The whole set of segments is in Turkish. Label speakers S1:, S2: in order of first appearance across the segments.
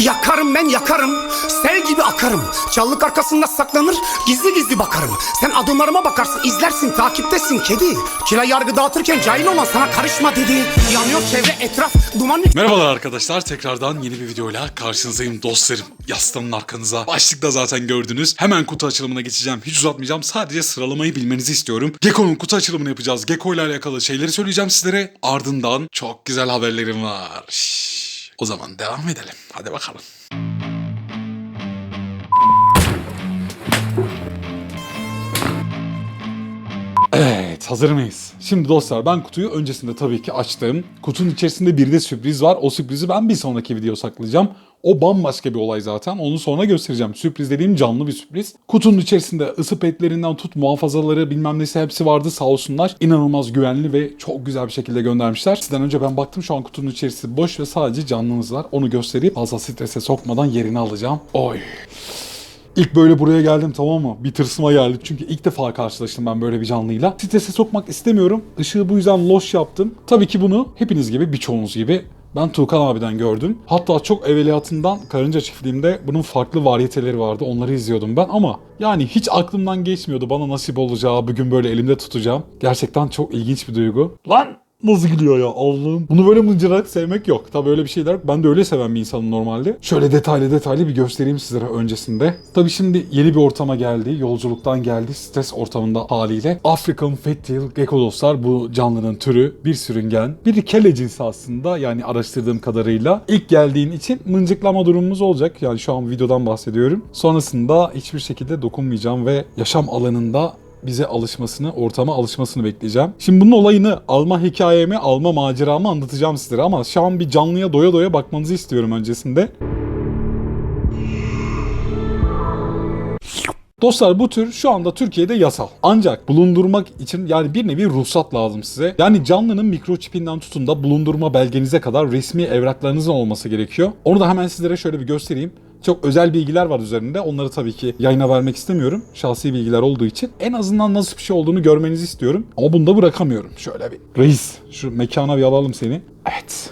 S1: Yakarım ben yakarım, sel gibi akarım. Çallık arkasında saklanır, gizli gizli bakarım. Sen adımlarıma bakarsın, izlersin, takiptesin kedi. Kira yargı dağıtırken cahil olan sana karışma dedi. Yanıyor çevre etraf, duman
S2: Merhabalar arkadaşlar. Tekrardan yeni bir videoyla karşınızdayım dostlarım. Yaslanın arkanıza. Başlıkta zaten gördünüz. Hemen kutu açılımına geçeceğim. Hiç uzatmayacağım. Sadece sıralamayı bilmenizi istiyorum. Gekko'nun kutu açılımını yapacağız. Gekko ile alakalı şeyleri söyleyeceğim sizlere. Ardından çok güzel haberlerim var. Şşş. O zaman devam edelim. Hadi bakalım. Hazır mıyız? Şimdi dostlar ben kutuyu öncesinde tabii ki açtım. Kutunun içerisinde bir de sürpriz var. O sürprizi ben bir sonraki video saklayacağım. O bambaşka bir olay zaten. Onu sonra göstereceğim. Sürpriz dediğim canlı bir sürpriz. Kutunun içerisinde ısı petlerinden tut muhafazaları bilmem nesi hepsi vardı sağ olsunlar. İnanılmaz güvenli ve çok güzel bir şekilde göndermişler. Sizden önce ben baktım şu an kutunun içerisi boş ve sadece canlımız var. Onu göstereyim fazla strese sokmadan yerini alacağım. Oy. İlk böyle buraya geldim tamam mı? Bir tırsıma geldi. Çünkü ilk defa karşılaştım ben böyle bir canlıyla. Strese sokmak istemiyorum. Işığı bu yüzden loş yaptım. Tabii ki bunu hepiniz gibi birçoğunuz gibi ben Tuğkan abiden gördüm. Hatta çok evveliyatından Karınca Çiftliği'nde bunun farklı varyeteleri vardı. Onları izliyordum ben ama yani hiç aklımdan geçmiyordu bana nasip olacağı, bugün böyle elimde tutacağım. Gerçekten çok ilginç bir duygu. Lan Nasıl gidiyor ya Allah'ım. Bunu böyle mıncırarak sevmek yok. Tabii öyle bir şeyler yok. Ben de öyle seven bir insanım normalde. Şöyle detaylı detaylı bir göstereyim sizlere öncesinde. Tabii şimdi yeni bir ortama geldi. Yolculuktan geldi. Stres ortamında haliyle. African Fat-tail Gecko dostlar bu canlının türü. Bir sürüngen. Bir kele cinsi aslında yani araştırdığım kadarıyla. İlk geldiğin için mıncıklama durumumuz olacak. Yani şu an videodan bahsediyorum. Sonrasında hiçbir şekilde dokunmayacağım ve yaşam alanında bize alışmasını, ortama alışmasını bekleyeceğim. Şimdi bunun olayını alma hikayemi, alma maceramı anlatacağım sizlere ama şu an bir canlıya doya doya bakmanızı istiyorum öncesinde. Dostlar bu tür şu anda Türkiye'de yasal. Ancak bulundurmak için yani bir nevi ruhsat lazım size. Yani canlının mikroçipinden tutun da bulundurma belgenize kadar resmi evraklarınızın olması gerekiyor. Onu da hemen sizlere şöyle bir göstereyim. Çok özel bilgiler var üzerinde. Onları tabii ki yayına vermek istemiyorum. Şahsi bilgiler olduğu için. En azından nasıl bir şey olduğunu görmenizi istiyorum. Ama bunu da bırakamıyorum. Şöyle bir. Reis şu mekana bir alalım seni. Evet.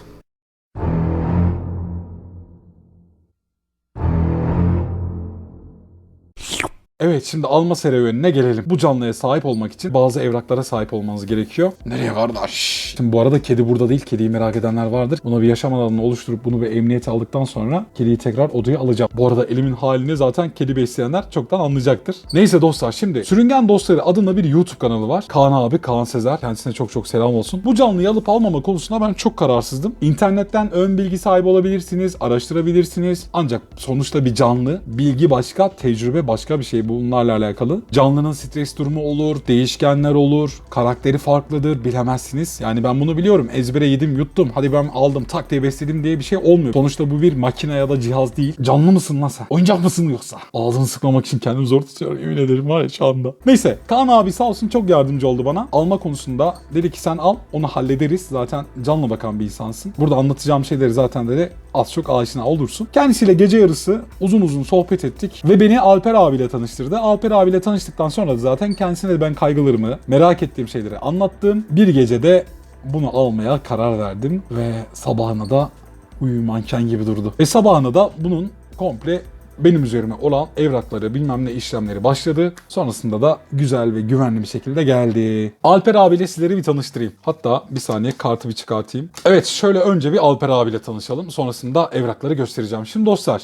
S2: Evet şimdi alma serüvenine gelelim. Bu canlıya sahip olmak için bazı evraklara sahip olmanız gerekiyor. Nereye kardeş? Şimdi bu arada kedi burada değil. Kediyi merak edenler vardır. Buna bir yaşam alanını oluşturup bunu bir emniyete aldıktan sonra kediyi tekrar odaya alacağım. Bu arada elimin halini zaten kedi besleyenler çoktan anlayacaktır. Neyse dostlar şimdi Sürüngen Dostları adında bir YouTube kanalı var. Kaan abi, Kaan Sezer. Kendisine çok çok selam olsun. Bu canlıyı alıp almama konusunda ben çok kararsızdım. İnternetten ön bilgi sahibi olabilirsiniz, araştırabilirsiniz. Ancak sonuçta bir canlı, bilgi başka, tecrübe başka bir şey bunlarla alakalı. Canlının stres durumu olur, değişkenler olur, karakteri farklıdır bilemezsiniz. Yani ben bunu biliyorum. Ezbere yedim, yuttum. Hadi ben aldım, tak diye besledim diye bir şey olmuyor. Sonuçta bu bir makine ya da cihaz değil. Canlı mısın lan sen? Oyuncak mısın yoksa? Ağzını sıkmamak için kendimi zor tutuyorum. Yemin ederim var ya şu anda. Neyse Kaan abi sağ olsun çok yardımcı oldu bana. Alma konusunda dedi ki sen al onu hallederiz. Zaten canlı bakan bir insansın. Burada anlatacağım şeyleri zaten dedi az çok aşina olursun. Kendisiyle gece yarısı uzun uzun sohbet ettik ve beni Alper abiyle tanıştırdı. Alper abiyle tanıştıktan sonra da zaten kendisine de ben kaygılarımı, merak ettiğim şeyleri anlattım. Bir gecede bunu almaya karar verdim ve sabahına da uyumanken gibi durdu. Ve sabahına da bunun komple benim üzerime olan evrakları bilmem ne işlemleri başladı. Sonrasında da güzel ve güvenli bir şekilde geldi. Alper abiyle sizleri bir tanıştırayım. Hatta bir saniye kartı bir çıkartayım. Evet şöyle önce bir Alper abiyle tanışalım. Sonrasında evrakları göstereceğim. Şimdi dostlar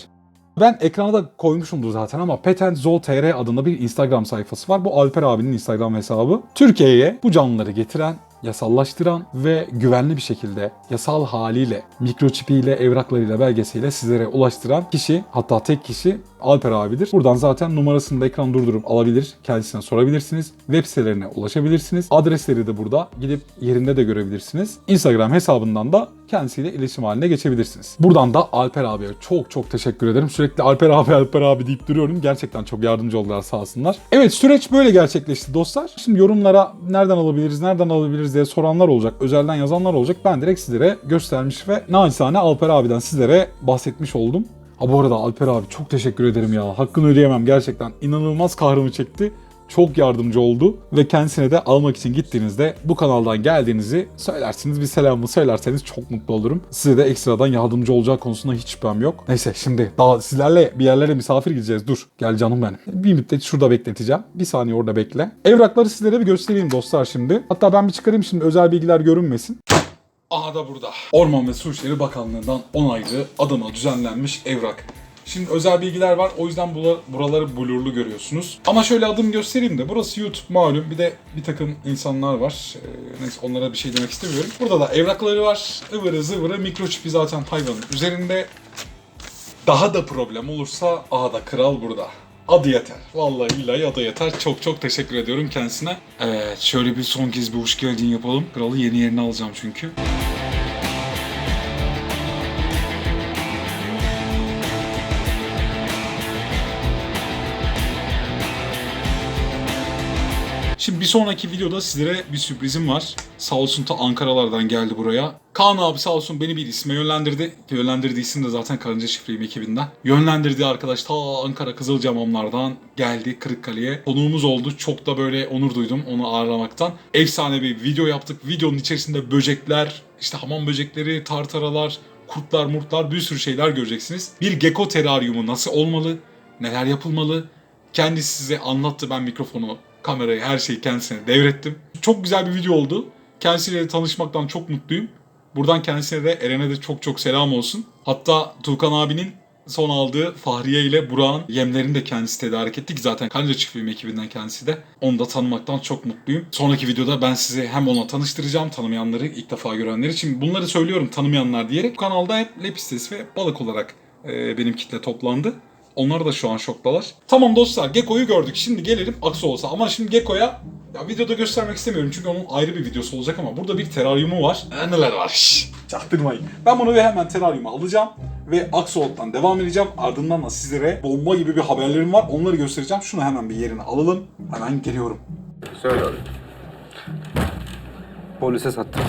S2: ben ekrana da koymuşumdur zaten ama Patent Zoo TR adında bir Instagram sayfası var. Bu Alper abinin Instagram hesabı. Türkiye'ye bu canlıları getiren yasallaştıran ve güvenli bir şekilde yasal haliyle, mikroçipiyle, evraklarıyla, belgesiyle sizlere ulaştıran kişi hatta tek kişi Alper abidir. Buradan zaten numarasını da ekran durdurup alabilir. Kendisine sorabilirsiniz. Web sitelerine ulaşabilirsiniz. Adresleri de burada. Gidip yerinde de görebilirsiniz. Instagram hesabından da kendisiyle iletişim haline geçebilirsiniz. Buradan da Alper abiye çok çok teşekkür ederim. Sürekli Alper abi Alper abi deyip duruyorum. Gerçekten çok yardımcı oldular sağ olsunlar. Evet süreç böyle gerçekleşti dostlar. Şimdi yorumlara nereden alabiliriz, nereden alabiliriz diye soranlar olacak. Özelden yazanlar olacak. Ben direkt sizlere göstermiş ve naçizane Alper abiden sizlere bahsetmiş oldum. Ha bu arada Alper abi çok teşekkür ederim ya. Hakkını ödeyemem gerçekten. İnanılmaz kahrımı çekti. Çok yardımcı oldu ve kendisine de almak için gittiğinizde bu kanaldan geldiğinizi söylersiniz. Bir selamımı söylerseniz çok mutlu olurum. Size de ekstradan yardımcı olacağı konusunda hiç şüphem yok. Neyse şimdi daha sizlerle bir yerlere misafir gideceğiz. Dur gel canım benim. Bir müddet şurada bekleteceğim. Bir saniye orada bekle. Evrakları sizlere bir göstereyim dostlar şimdi. Hatta ben bir çıkarayım şimdi özel bilgiler görünmesin. Aha da burada. Orman ve Su İşleri Bakanlığı'ndan onaylı adıma düzenlenmiş evrak. Şimdi özel bilgiler var o yüzden buraları blurlu görüyorsunuz. Ama şöyle adım göstereyim de burası YouTube malum bir de bir takım insanlar var. Ee, neyse onlara bir şey demek istemiyorum. Burada da evrakları var. Ivırı zıvırı mikroçipi zaten hayvanın üzerinde. Daha da problem olursa aha da kral burada. Adı yeter. Vallahi billahi adı yeter. Çok çok teşekkür ediyorum kendisine. Evet şöyle bir son kez bir hoş geldin yapalım. Kralı yeni yerine alacağım çünkü. Şimdi bir sonraki videoda sizlere bir sürprizim var. Sağ olsun ta Ankaralardan geldi buraya. Kaan abi sağ olsun beni bir isme yönlendirdi. Yönlendirdiği isim de zaten Karınca Şifreyim ekibinden. Yönlendirdiği arkadaş ta Ankara Kızılcamamlardan geldi Kırıkkale'ye. Konuğumuz oldu. Çok da böyle onur duydum onu ağırlamaktan. Efsane bir video yaptık. Videonun içerisinde böcekler, işte hamam böcekleri, tartaralar, kurtlar, murtlar bir sürü şeyler göreceksiniz. Bir gecko teraryumu nasıl olmalı? Neler yapılmalı? Kendisi size anlattı. Ben mikrofonu, kamerayı, her şeyi kendisine devrettim. Çok güzel bir video oldu. Kendisiyle de tanışmaktan çok mutluyum. Buradan kendisine de Eren'e de çok çok selam olsun. Hatta Tuğkan abinin son aldığı Fahriye ile Burak'ın yemlerini de kendisi tedarik etti ki zaten Kanca Çiftliğim ekibinden kendisi de. Onu da tanımaktan çok mutluyum. Sonraki videoda ben sizi hem ona tanıştıracağım tanımayanları, ilk defa görenleri. Şimdi bunları söylüyorum tanımayanlar diyerek. Bu kanalda hep Lepistes ve balık olarak benim kitle toplandı. Onlar da şu an şoktalar. Tamam dostlar Gekko'yu gördük. Şimdi gelelim Axolotl'a. Ama şimdi Gekko'ya ya videoda göstermek istemiyorum çünkü onun ayrı bir videosu olacak ama burada bir teraryumu var. E, neler var? Şşş, çaktırmayın. Ben bunu ve hemen teraryumu alacağım ve Axolotl'tan devam edeceğim. Ardından da sizlere bomba gibi bir haberlerim var. Onları göstereceğim. Şunu hemen bir yerine alalım. Hemen geliyorum.
S3: Söyle abi. Polise sattım.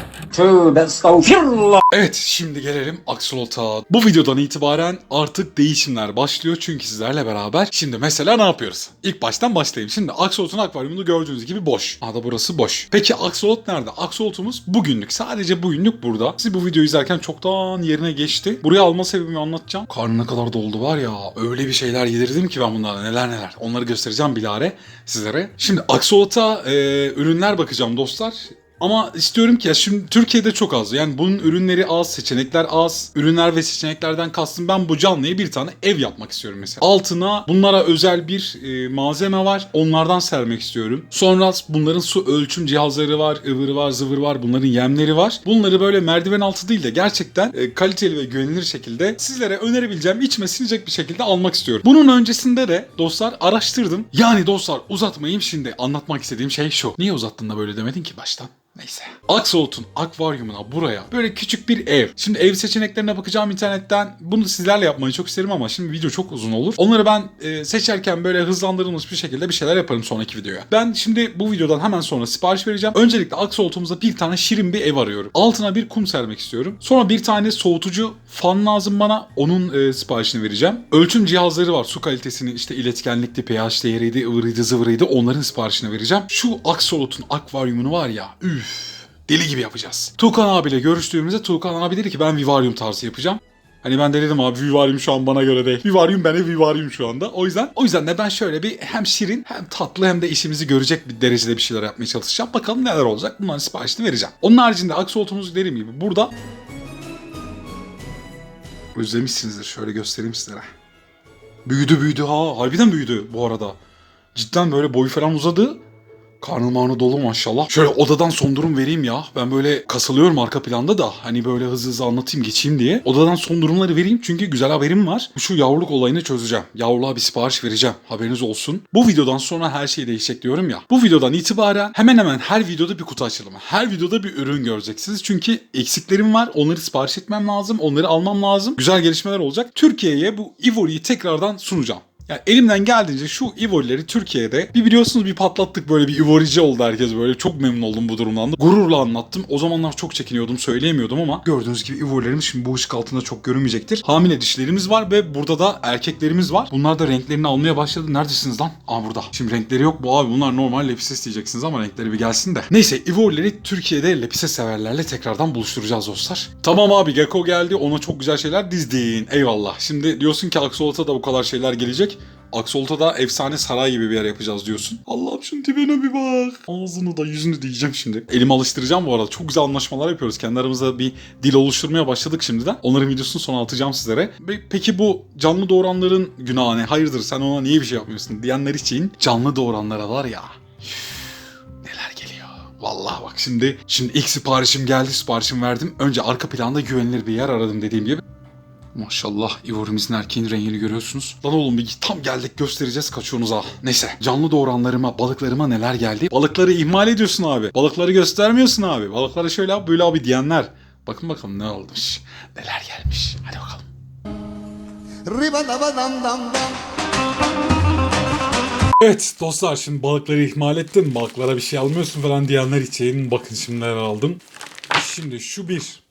S2: Evet şimdi gelelim Axolot'a. Bu videodan itibaren artık değişimler başlıyor çünkü sizlerle beraber. Şimdi mesela ne yapıyoruz? İlk baştan başlayayım. Şimdi Axolot'un akvaryumunu gördüğünüz gibi boş. Aa da burası boş. Peki Axolot nerede? Axolot'umuz bugünlük. Sadece bugünlük burada. Siz bu videoyu izlerken çoktan yerine geçti. Buraya alma sebebimi anlatacağım. Karnı ne kadar doldu var ya. Öyle bir şeyler yedirdim ki ben bunlara neler neler. Onları göstereceğim bilare sizlere. Şimdi Axolot'a e, ürünler bakacağım dostlar. Ama istiyorum ki ya şimdi Türkiye'de çok az. Yani bunun ürünleri az, seçenekler az. Ürünler ve seçeneklerden kastım ben bu canlıya bir tane ev yapmak istiyorum mesela. Altına bunlara özel bir e, malzeme var. Onlardan sermek istiyorum. Sonra bunların su ölçüm cihazları var, ıvırı var, zıvır var. Bunların yemleri var. Bunları böyle merdiven altı değil de gerçekten e, kaliteli ve güvenilir şekilde sizlere önerebileceğim içime sinecek bir şekilde almak istiyorum. Bunun öncesinde de dostlar araştırdım. Yani dostlar uzatmayayım şimdi. Anlatmak istediğim şey şu. Niye uzattın da böyle demedin ki baştan? Neyse. Axolot'un akvaryumuna buraya böyle küçük bir ev. Şimdi ev seçeneklerine bakacağım internetten. Bunu sizlerle yapmayı çok isterim ama şimdi video çok uzun olur. Onları ben e, seçerken böyle hızlandırılmış bir şekilde bir şeyler yaparım sonraki videoya. Ben şimdi bu videodan hemen sonra sipariş vereceğim. Öncelikle Axolot'umuza bir tane şirin bir ev arıyorum. Altına bir kum sermek istiyorum. Sonra bir tane soğutucu fan lazım bana. Onun e, siparişini vereceğim. Ölçüm cihazları var. Su kalitesini işte iletkenlikti, pH değeriydi, ıvırıydı, zıvırıydı. Onların siparişini vereceğim. Şu Axolot'un akvaryumunu var ya. Deli gibi yapacağız. Tuğkan abiyle görüştüğümüzde Tuğkan abi dedi ki ben Vivarium tarzı yapacağım. Hani ben de dedim abi Vivarium şu an bana göre değil. Vivarium bana Vivarium şu anda. O yüzden o yüzden de ben şöyle bir hem şirin hem tatlı hem de işimizi görecek bir derecede bir şeyler yapmaya çalışacağım. Bakalım neler olacak. Bunların siparişini vereceğim. Onun haricinde aksolotumuzu dediğim gibi burada özlemişsinizdir. Şöyle göstereyim sizlere. Büyüdü büyüdü ha. Harbiden büyüdü bu arada. Cidden böyle boyu falan uzadı. Karnı marnı dolu maşallah. Şöyle odadan son durum vereyim ya. Ben böyle kasılıyorum arka planda da. Hani böyle hızlı hızlı anlatayım geçeyim diye. Odadan son durumları vereyim çünkü güzel haberim var. Şu yavruluk olayını çözeceğim. Yavruluğa bir sipariş vereceğim. Haberiniz olsun. Bu videodan sonra her şey değişecek diyorum ya. Bu videodan itibaren hemen hemen her videoda bir kutu açılımı. Her videoda bir ürün göreceksiniz. Çünkü eksiklerim var. Onları sipariş etmem lazım. Onları almam lazım. Güzel gelişmeler olacak. Türkiye'ye bu Ivory'yi tekrardan sunacağım. Yani elimden geldiğince şu Ivori'leri Türkiye'de bir biliyorsunuz bir patlattık böyle bir Ivorici oldu herkes böyle. Çok memnun oldum bu durumdan da. Gururla anlattım. O zamanlar çok çekiniyordum söyleyemiyordum ama gördüğünüz gibi Ivori'lerimiz şimdi bu ışık altında çok görünmeyecektir. Hamile dişlerimiz var ve burada da erkeklerimiz var. Bunlar da renklerini almaya başladı. Neredesiniz lan? Aa burada. Şimdi renkleri yok bu abi. Bunlar normal Lepises diyeceksiniz ama renkleri bir gelsin de. Neyse Ivori'leri Türkiye'de Lepises severlerle tekrardan buluşturacağız dostlar. Tamam abi Gecko geldi. Ona çok güzel şeyler dizdin. Eyvallah. Şimdi diyorsun ki Aksolot'a da bu kadar şeyler gelecek. Aksolot'a da efsane saray gibi bir yer yapacağız diyorsun. Allah'ım şunun tipine bir bak. Ağzını da yüzünü diyeceğim şimdi. Elimi alıştıracağım bu arada. Çok güzel anlaşmalar yapıyoruz. Kendi aramızda bir dil oluşturmaya başladık şimdiden. Onların videosunu sonra atacağım sizlere. Peki bu canlı doğuranların günahı ne? Hayırdır sen ona niye bir şey yapmıyorsun diyenler için canlı doğuranlara var ya. Neler geliyor. Vallahi bak şimdi şimdi ilk siparişim geldi siparişimi verdim. Önce arka planda güvenilir bir yer aradım dediğim gibi. Maşallah Ivory'mizin erkeğin rengini görüyorsunuz. Lan oğlum bir tam geldik göstereceğiz kaçıyorsunuz ha. Neyse canlı doğuranlarıma balıklarıma neler geldi. Balıkları ihmal ediyorsun abi. Balıkları göstermiyorsun abi. Balıklara şöyle abi böyle abi diyenler. Bakın bakalım ne olmuş. Neler gelmiş. Hadi bakalım. Evet dostlar şimdi balıkları ihmal ettin. Balıklara bir şey almıyorsun falan diyenler için bakın şimdi neler aldım. Şimdi şu bir.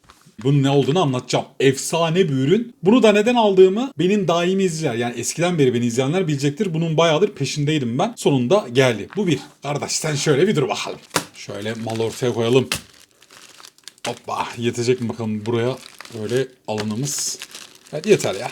S2: Bunun ne olduğunu anlatacağım. Efsane bir ürün. Bunu da neden aldığımı benim daimi izleyenler yani eskiden beri beni izleyenler bilecektir. Bunun bayağıdır peşindeydim ben. Sonunda geldi. Bu bir. Kardeş sen şöyle bir dur bakalım. Şöyle mal ortaya koyalım. Hoppa yetecek mi bakalım buraya böyle alanımız. Evet yeter ya.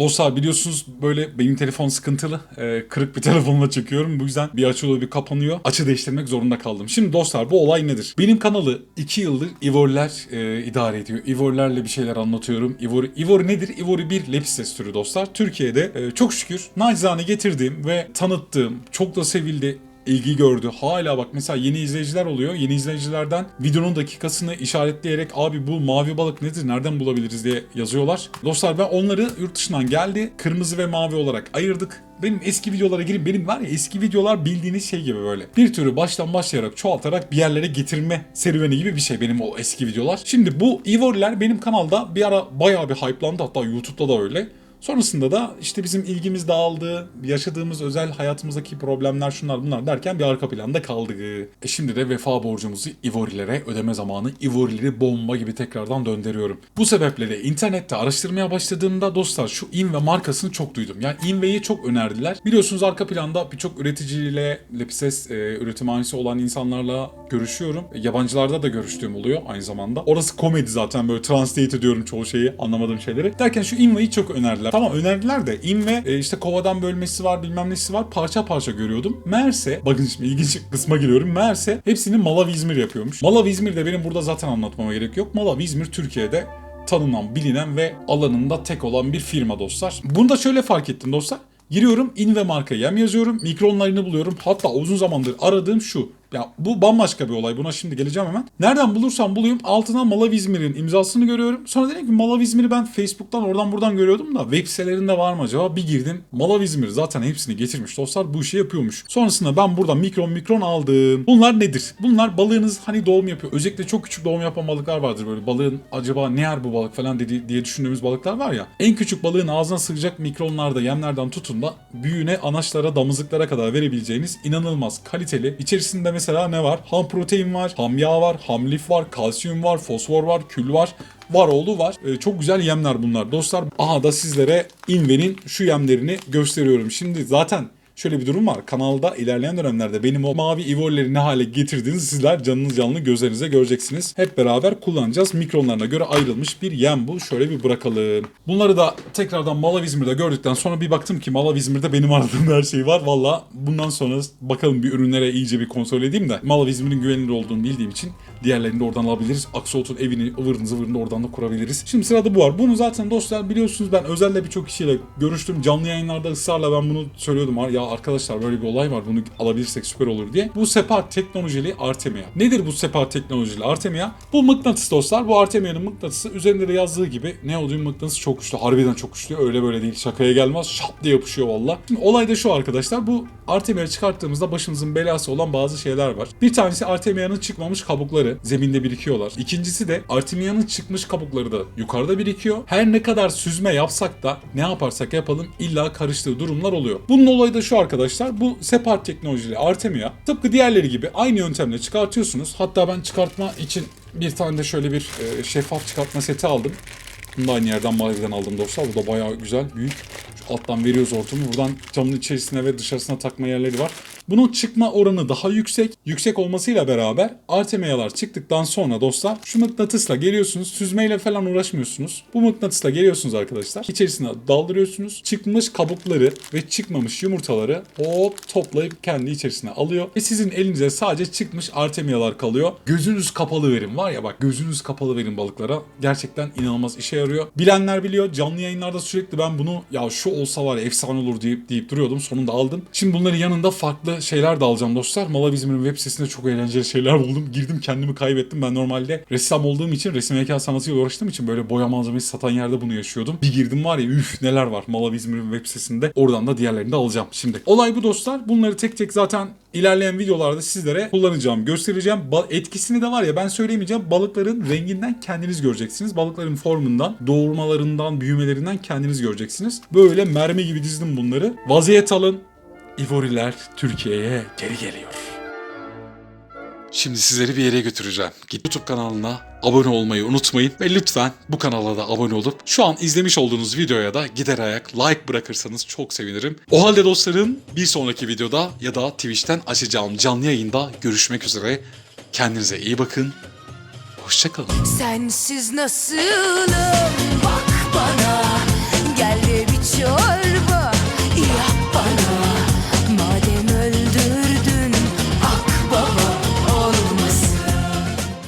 S2: Dostlar biliyorsunuz böyle benim telefon sıkıntılı. Ee, kırık bir telefonla çekiyorum. Bu yüzden bir açılıyor bir kapanıyor. Açı değiştirmek zorunda kaldım. Şimdi dostlar bu olay nedir? Benim kanalı 2 yıldır Ivori'ler e, idare ediyor. Ivori'lerle bir şeyler anlatıyorum. Ivori, Ivori nedir? Ivori bir Lepises türü dostlar. Türkiye'de e, çok şükür nacizane getirdiğim ve tanıttığım çok da sevildi ilgi gördü. Hala bak mesela yeni izleyiciler oluyor. Yeni izleyicilerden videonun dakikasını işaretleyerek abi bu mavi balık nedir nereden bulabiliriz diye yazıyorlar. Dostlar ben onları yurt dışından geldi. Kırmızı ve mavi olarak ayırdık. Benim eski videolara girin. Benim var ya eski videolar bildiğiniz şey gibi böyle. Bir türü baştan başlayarak çoğaltarak bir yerlere getirme serüveni gibi bir şey benim o eski videolar. Şimdi bu Ivori'ler benim kanalda bir ara bayağı bir hype'landı. Hatta YouTube'da da öyle. Sonrasında da işte bizim ilgimiz dağıldı, yaşadığımız özel hayatımızdaki problemler şunlar bunlar derken bir arka planda kaldık. E şimdi de vefa borcumuzu Ivorilere ödeme zamanı Ivorileri bomba gibi tekrardan döndürüyorum. Bu sebeple de internette araştırmaya başladığımda dostlar şu Inve markasını çok duydum. Yani Inve'yi çok önerdiler. Biliyorsunuz arka planda birçok üreticiyle, Lepises e, üretimhanesi olan insanlarla görüşüyorum. E, yabancılarda da görüştüğüm oluyor aynı zamanda. Orası komedi zaten böyle translate ediyorum çoğu şeyi anlamadığım şeyleri. Derken şu Inve'yi çok önerdiler. Tamam önerdiler de Inve e, işte kovadan bölmesi var bilmem nesi var parça parça görüyordum. Meğerse bakın şimdi ilginç kısma giriyorum. Meğerse hepsini Malav İzmir yapıyormuş. Malav İzmir de benim burada zaten anlatmama gerek yok. Malav İzmir Türkiye'de tanınan, bilinen ve alanında tek olan bir firma dostlar. Bunu da şöyle fark ettim dostlar. Giriyorum Inve marka yem yazıyorum. Mikronlarını buluyorum. Hatta uzun zamandır aradığım şu. Ya bu bambaşka bir olay. Buna şimdi geleceğim hemen. Nereden bulursam bulayım altına Malav İzmir'in imzasını görüyorum. Sonra dedim ki Malav İzmir'i ben Facebook'tan oradan buradan görüyordum da web sitelerinde var mı acaba? Bir girdim. Malav İzmir zaten hepsini getirmiş dostlar. Bu işi yapıyormuş. Sonrasında ben buradan mikron mikron aldım. Bunlar nedir? Bunlar balığınız hani doğum yapıyor. Özellikle çok küçük doğum yapan balıklar vardır böyle. Balığın acaba ne yer bu balık falan dedi, diye düşündüğümüz balıklar var ya. En küçük balığın ağzına sığacak mikronlarda yemlerden tutun da büyüğüne anaçlara damızlıklara kadar verebileceğiniz inanılmaz kaliteli. İçerisinde mesela ne var? Ham protein var, ham yağ var, ham lif var, kalsiyum var, fosfor var, kül var. Var oğlu var. Ee, çok güzel yemler bunlar dostlar. Aha da sizlere Inve'nin şu yemlerini gösteriyorum. Şimdi zaten Şöyle bir durum var. Kanalda ilerleyen dönemlerde benim o mavi ivorileri ne hale getirdiğinizi sizler canınız canlı gözlerinize göreceksiniz. Hep beraber kullanacağız. Mikronlarına göre ayrılmış bir yem bu. Şöyle bir bırakalım. Bunları da tekrardan Malav İzmir'de gördükten sonra bir baktım ki Malav İzmir'de benim aradığım her şey var. Valla bundan sonra bakalım bir ürünlere iyice bir kontrol edeyim de. Malav İzmir'in güvenilir olduğunu bildiğim için diğerlerini de oradan alabiliriz. Aksolot'un evini ıvırını zıvırını da oradan da kurabiliriz. Şimdi sırada bu var. Bunu zaten dostlar biliyorsunuz ben özelde birçok kişiyle görüştüm. Canlı yayınlarda ısrarla ben bunu söylüyordum. Ya arkadaşlar böyle bir olay var bunu alabilirsek süper olur diye. Bu Separ teknolojili Artemia. Nedir bu Separ teknolojili Artemia? Bu mıknatıs dostlar. Bu Artemia'nın mıknatısı üzerinde de yazdığı gibi ne olduğu mıknatıs çok güçlü. Harbiden çok güçlü. Öyle böyle değil. Şakaya gelmez. Şap diye yapışıyor valla. Şimdi olay da şu arkadaşlar. Bu Artemia'yı çıkarttığımızda başımızın belası olan bazı şeyler var. Bir tanesi Artemia'nın çıkmamış kabukları zeminde birikiyorlar. İkincisi de Artemia'nın çıkmış kabukları da yukarıda birikiyor. Her ne kadar süzme yapsak da ne yaparsak yapalım illa karıştığı durumlar oluyor. Bunun olayı da şu arkadaşlar. Bu Separt teknolojili Artemia tıpkı diğerleri gibi aynı yöntemle çıkartıyorsunuz. Hatta ben çıkartma için bir tane de şöyle bir e, şeffaf çıkartma seti aldım. Bunu da aynı yerden Mali'den aldım dostlar. Bu da bayağı güzel, büyük. Şu alttan veriyoruz hortumu. Buradan camın içerisine ve dışarısına takma yerleri var. Bunun çıkma oranı daha yüksek. Yüksek olmasıyla beraber Artemia'lar çıktıktan sonra dostlar şu mıknatısla geliyorsunuz. Süzmeyle falan uğraşmıyorsunuz. Bu mıknatısla geliyorsunuz arkadaşlar. İçerisine daldırıyorsunuz. Çıkmış kabukları ve çıkmamış yumurtaları hop toplayıp kendi içerisine alıyor. Ve sizin elinize sadece çıkmış Artemia'lar kalıyor. Gözünüz kapalı verin var ya bak gözünüz kapalı verin balıklara. Gerçekten inanılmaz işe yarıyor. Bilenler biliyor. Canlı yayınlarda sürekli ben bunu ya şu olsa var efsane olur deyip deyip duruyordum. Sonunda aldım. Şimdi bunların yanında farklı şeyler de alacağım dostlar. Malavizm'in web sitesinde çok eğlenceli şeyler buldum. Girdim kendimi kaybettim. Ben normalde ressam olduğum için resim heykel sanatıyla uğraştığım için böyle boya malzemesi satan yerde bunu yaşıyordum. Bir girdim var ya üf neler var Malavizm'in web sitesinde. Oradan da diğerlerini de alacağım şimdi. Olay bu dostlar. Bunları tek tek zaten ilerleyen videolarda sizlere kullanacağım, göstereceğim. Ba- etkisini de var ya ben söyleyemeyeceğim. Balıkların renginden kendiniz göreceksiniz. Balıkların formundan, doğurmalarından, büyümelerinden kendiniz göreceksiniz. Böyle mermi gibi dizdim bunları. Vaziyet alın. İvoriler Türkiye'ye geri geliyor. Şimdi sizleri bir yere götüreceğim. Git YouTube kanalına abone olmayı unutmayın ve lütfen bu kanala da abone olup şu an izlemiş olduğunuz videoya da gider ayak like bırakırsanız çok sevinirim. O halde dostlarım bir sonraki videoda ya da Twitch'ten açacağım canlı yayında görüşmek üzere. Kendinize iyi bakın. Hoşçakalın.
S4: Sensiz nasılım bak bana gel de bir çöl.